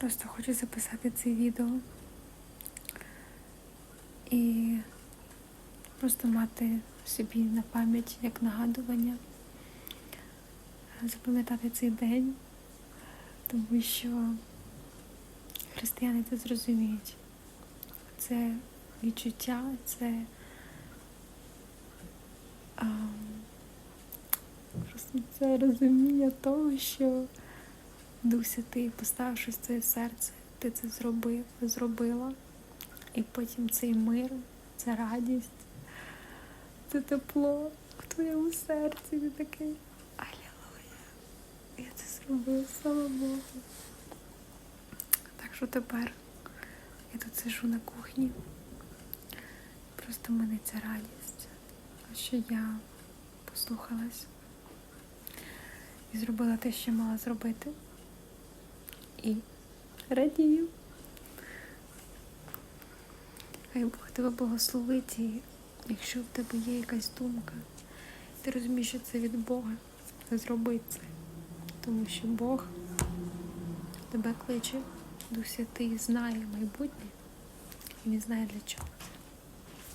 Просто хочу записати це відео і просто мати собі на пам'ять як нагадування, запам'ятати цей день, тому що християни це зрозуміють. Це відчуття, це а, просто це розуміння того, що Дух Святий, поставивши своє серце, ти це зробив, зробила. І потім цей мир, ця радість, це тепло в твоєму серці. Ти такий Алілуя. Я це зробив, слава Богу. Так що тепер я тут сижу на кухні. Просто в мене ця радість, що я послухалась і зробила те, що мала зробити. І радію. Хай Бог тебе благословить, і якщо в тебе є якась думка, ти розумієш, що це від Бога, зроби це. Тому що Бог тебе кличе, Дух Святий знає майбутнє і він знає для чого.